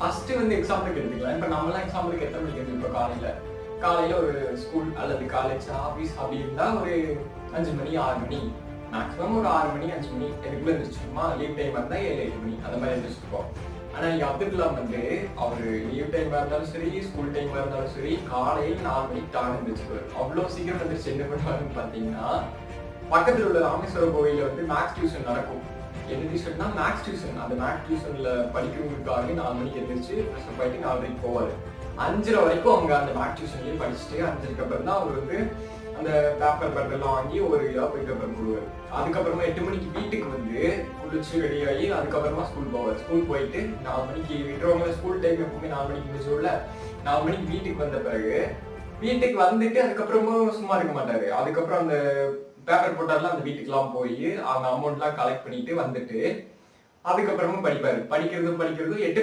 First வந்து எக்ஸாம்பிளுக்கு எடுத்துக்கலாம். இப்போ நம்மளாம் எக்ஸாம்பிளுக்கு எத்தனை மணிக்கு இப்போ காலையில. காலையில ஒரு ஸ்கூல் அல்லது காலேஜ் ஆஃபீஸ் அப்படி இருந்தா ஒரு அஞ்சு மணி ஆறு மணி. மேக்ஸிமம் ஒரு ஆறு மணி அஞ்சு மணி. எதுக்குள்ள இருந்துச்சுமா லீவ் டைம் இருந்தா ஏழு எட்டு மணி. அந்த மாதிரி இருந்துச்சுருப்போம் ஆனா இங்க அப்துல் கலாம் வந்து அவர் லீவ் டைமா இருந்தாலும் சரி ஸ்கூல் டைமா இருந்தாலும் சரி காலையில் நாலு மணிக்கு டான் எழுந்திரிச்சுப்பாரு அவ்வளவு சீக்கிரம் வந்து என்ன பண்ணுவாருன்னு பாத்தீங்கன்னா பக்கத்தில் உள்ள ராமேஸ்வரம் கோயில்ல வந்து மேக்ஸ் டியூஷன் நடக்கும். என்ன டியூஷன்னா மேக்ஸ் டியூஷன் அந்த மேக்ஸ் டியூஷன்ல படிக்கிறவங்களுக்காக நாலு மணிக்கு எழுந்திரிச்சு ஃப்ரெஷ்அப் ஆயிட்டு மணிக்கு போவாரு. அஞ்சரை வரைக்கும் அவங்க அந்த மேக்ஸ் டியூஷன்லயே படிச்சுட்டு அஞ்சரைக்கு அப்புறம் தான் அவர் வந்து அந்த பேப்பர் பேப்பர்லாம் வாங்கி ஒரு இதாக போயிட்டு அப்புறம் போடுவார். அதுக்கப்புறமா எட்டு மணிக்கு வீட்டுக்கு வந்து குளிச்சு ரெடியாகி அதுக்கப்புறமா ஸ்கூல் போவார். ஸ்கூல் போயிட்டு நாலு மணிக்கு விட்டுறவங்க ஸ்கூல் டைம் எப்பவுமே நாலு மணிக்கு முடிச்சுள்ள நாலு மணிக்கு வீட்டுக்கு வந்த பிறகு வீட்டுக்கு வந்துட்டு அதுக்கப்புறமும் சும்மா இருக்க மாட்டாரு. அதுக்கப்புறம் அந்த பேப்பர் போட்டார்ல அந்த வீட்டுக்கெல்லாம் போய் அவங்க அமௌண்ட்லாம் கலெக்ட் பண்ணிட்டு வந்துட்டு அதுக்கப்புறமும் படிப்பாரு. படிக்கிறதும் படிக்கிறதும் எட்டு